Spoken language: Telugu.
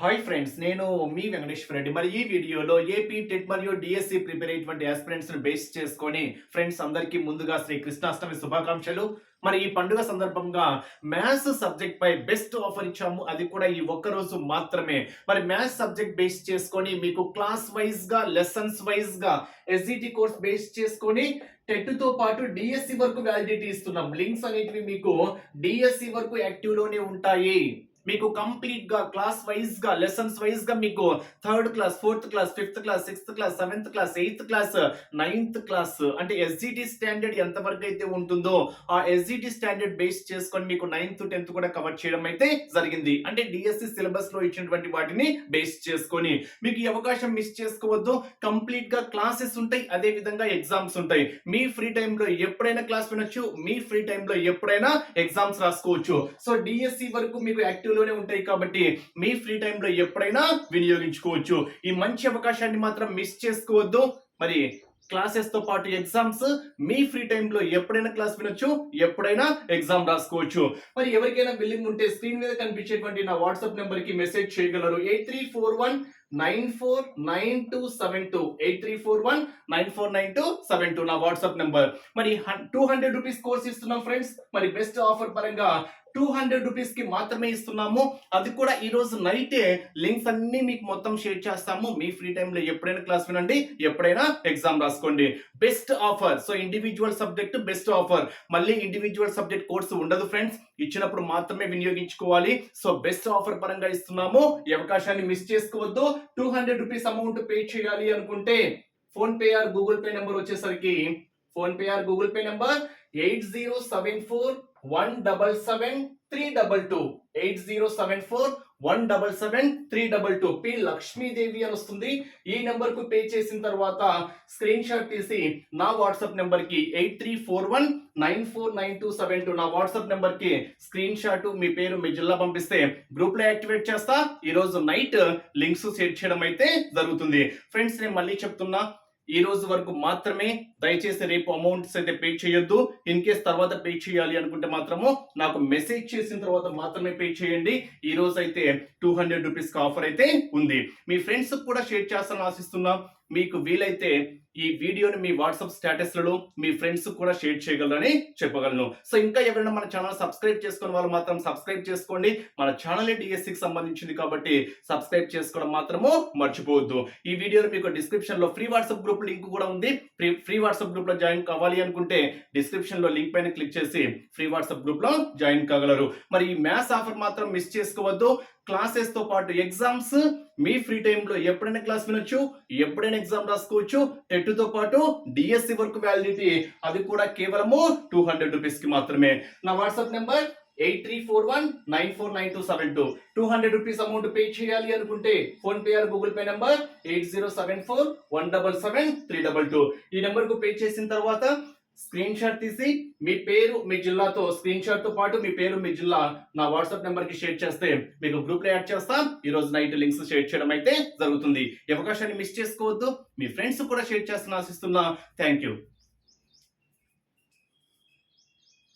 హాయ్ ఫ్రెండ్స్ నేను మీ వెంకటేశ్వర రెడ్డి మరి ఈ వీడియోలో ఏపీ టెట్ మరియు డిఎస్సి ప్రిపేర్ అయ్యేటువంటి ఆస్పిరెంట్స్ని బేస్ చేసుకొని ఫ్రెండ్స్ అందరికీ ముందుగా శ్రీ కృష్ణాష్టమి శుభాకాంక్షలు. మరి ఈ పండుగ సందర్భంగా మ్యాథ్స్ సబ్జెక్ట్ పై బెస్ట్ ఆఫర్ ఇచ్చాము. అది కూడా ఈ ఒక్క రోజు మాత్రమే. మరి మ్యాథ్స్ సబ్జెక్ట్ బేస్ చేసుకొని మీకు క్లాస్ వైజ్గా లెసన్స్ వైజ్గా ఎస్జిటి కోర్స్ బేస్ చేసుకొని టెట్తో పాటు డిఎస్సి వరకు వ్యాలిడిటీ ఇస్తున్నాం. లింక్స్ అనేటివి మీకు డిఎస్సి వరకు యాక్టివ్లోనే ఉంటాయి. మీకు కంప్లీట్గా క్లాస్ వైజ్గా లెసన్స్ వైజ్గా మీకు third class fourth class fifth class sixth class seventh class eighth class ninth class అంటే ఎస్జిటి స్టాండర్డ్ ఎంత వరకు అయితే ఉంటుందో ఆ ఎస్జిటి స్టాండర్డ్ బేస్ చేసుకొని మీకు నైన్త్ టెన్త్ కూడా కవర్ చేయడం అయితే జరిగింది. అంటే డిఎస్సి సిలబస్లో ఇచ్చినటువంటి వాటిని బేస్ చేసుకొని మీకు ఈ అవకాశం మిస్ చేసుకోవద్దు. కంప్లీట్గా క్లాసెస్ ఉంటాయి అదే విధంగా ఎగ్జామ్స్ ఉంటాయి. మీ ఫ్రీ లో ఎప్పుడైనా క్లాస్ వినొచ్చు మీ ఫ్రీ లో ఎప్పుడైనా ఎగ్జామ్స్ రాసుకోవచ్చు. సో డిఎస్సి వరకు మీకు యాక్టివ్ లోనే ఉంటాయి కాబట్టి మీ ఫ్రీ టైంలో ఎప్పుడైనా వినియోగించుకోవచ్చు. ఈ మంచి అవకాశాన్ని మాత్రం మిస్ చేసుకోవద్దు. మరి క్లాసెస్తో పాటు ఎగ్జామ్స్ మీ ఫ్రీ టైంలో ఎప్పుడైనా క్లాస్ వినొచ్చు ఎప్పుడైనా ఎగ్జామ్ రాసుకోవచ్చు. మరి ఎవరికైనా బిల్లింగ్ ఉంటే స్క్రీన్ మీద కనిపించేటువంటి నా వాట్సాప్ నెంబర్కి మెసేజ్ చేయగలరు. Eight three four one nine four nine two seven two eight three four one nine four nine two seven two. నా వాట్సాప్ నెంబర్. మరి టూ హండ్రెడ్ రూపీస్ కోర్స్ ఇస్తున్నాం ఫ్రెండ్స్. మరి బెస్ట్ ఆఫర్ పరంగా టూ హండ్రెడ్ రూపీస్కి మాత్రమే ఇస్తున్నాము. అది కూడా ఈ రోజు నైటే. లింక్స్ అన్ని మీకు మొత్తం షేర్ చేస్తాము. మీ ఫ్రీ టైంలో ఎప్పుడైనా క్లాస్ వినండి ఎప్పుడైనా ఎగ్జామ్ రాసుకోండి. Best offer. So individual subject best offer మళ్ళీ ఇండివిజువల్ సబ్జెక్ట్ కోర్సు ఉండదు ఫ్రెండ్స్. ఇచ్చినప్పుడు మాత్రమే వినియోగించుకోవాలి. సో బెస్ట్ ఆఫర్ పరంగా ఇస్తున్నాము. ఈ అవకాశాన్ని మిస్ చేసుకోవద్దు. Two hundred rupees amount pay చేయాలి అనుకుంటే PhonePe or Google Pay number వచ్చేసరికి PhonePe or Google Pay number eight zero seven four one double seven three double two eight zero seven four one double seven three double two P Lakshmidevi అని వస్తుంది. ఈ నెంబర్కు పే చేసిన తర్వాత స్క్రీన్ షాట్ తీసి నా వాట్సాప్ నెంబర్కి eight three four one nine four nine two seven two నా వాట్సాప్ నెంబర్కి స్క్రీన్ షాట్ మీ పేరు మీ జిల్లా పంపిస్తే గ్రూప్లో యాక్టివేట్ చేస్తా. ఈ రోజు నైట్ లింక్స్ షేర్ చేయడం అయితే జరుగుతుంది. ఫ్రెండ్స్ నేను మళ్ళీ చెప్తున్నా. ఈ రోజు వరకు మాత్రమే దయచేసి రేపు అమౌంట్స్ అయితే పే చేయొద్దు. ఇన్ కేస్ తర్వాత పే చేయాలి అనుకుంటే మాత్రము నాకు మెసేజ్ చేసిన తర్వాత మాత్రమే పే చేయండి. ఈ రోజు అయితే టూ హండ్రెడ్ రూపీస్ ఆఫర్ అయితే ఉంది. మీ ఫ్రెండ్స్ కూడా షేర్ చేస్తాను ఆశిస్తున్నా. మీకు వీలైతే ఈ వీడియోని మీ వాట్సాప్ స్టేటస్లలో మీ ఫ్రెండ్స్ కూడా షేర్ చేయగలరని చెప్పగలను. సో ఇంకా ఎవరైనా మన ఛానల్ సబ్స్క్రైబ్ చేసుకున్న వాళ్ళు మాత్రం సబ్స్క్రైబ్ చేసుకోండి. మన ఛానల్ డిఎస్సికి సంబంధించింది కాబట్టి సబ్స్క్రైబ్ చేసుకోవడం మాత్రము మర్చిపోవద్దు. ఈ వీడియోలో మీకు డిస్క్రిప్షన్లో ఫ్రీ వాట్సాప్ గ్రూప్ లింక్ కూడా ఉంది. ఫ్రీ ఫ్రీ వాట్సాప్ గ్రూప్లో జాయిన్ కావాలి అనుకుంటే డిస్క్రిప్షన్లో లింక్ పైన క్లిక్ చేసి ఫ్రీ వాట్సాప్ గ్రూప్లో జాయిన్ కాగలరు. మరి ఈ మ్యాథ్స్ ఆఫర్ మాత్రం మిస్ చేసుకోవద్దు. క్లాసెస్తో పాటు ఎగ్జామ్స్ మీ ఫ్రీ టైంలో ఎప్పుడైనా క్లాస్ వినొచ్చు. ఎప్పుడైనా ఎగ్జామ్ రాసుకోవచ్చు. టెట్తో పాటు డిఎస్సి వరకు వ్యాలిడిటీ అది కూడా కేవలము టూ హండ్రెడ్ రూపీస్కి మాత్రమే. నా WhatsApp number eight three four one nine four nine two seven two two hundred rupees amount pay చేయాలి అనుకుంటే PhonePe or Google Pay number eight zero seven four one double seven three double two ఈ నెంబర్కు పే చేసిన తర్వాత స్క్రీన్ షాట్ తీసి మీ పేరు మీ జిల్లాతో స్క్రీన్ షాట్తో పాటు మీ పేరు మీ జిల్లా నా వాట్సాప్ నెంబర్కి షేర్ చేస్తే మీకు గ్రూప్లో యాడ్ చేస్తాం. ఈ రోజు నైట్ లింక్స్ షేర్ చేయడం అయితే జరుగుతుంది. ఈ అవకాశాన్ని మిస్ చేసుకోవద్దు. మీ ఫ్రెండ్స్ కూడా షేర్ చేస్తున్న ఆశిస్తున్నా. Thank you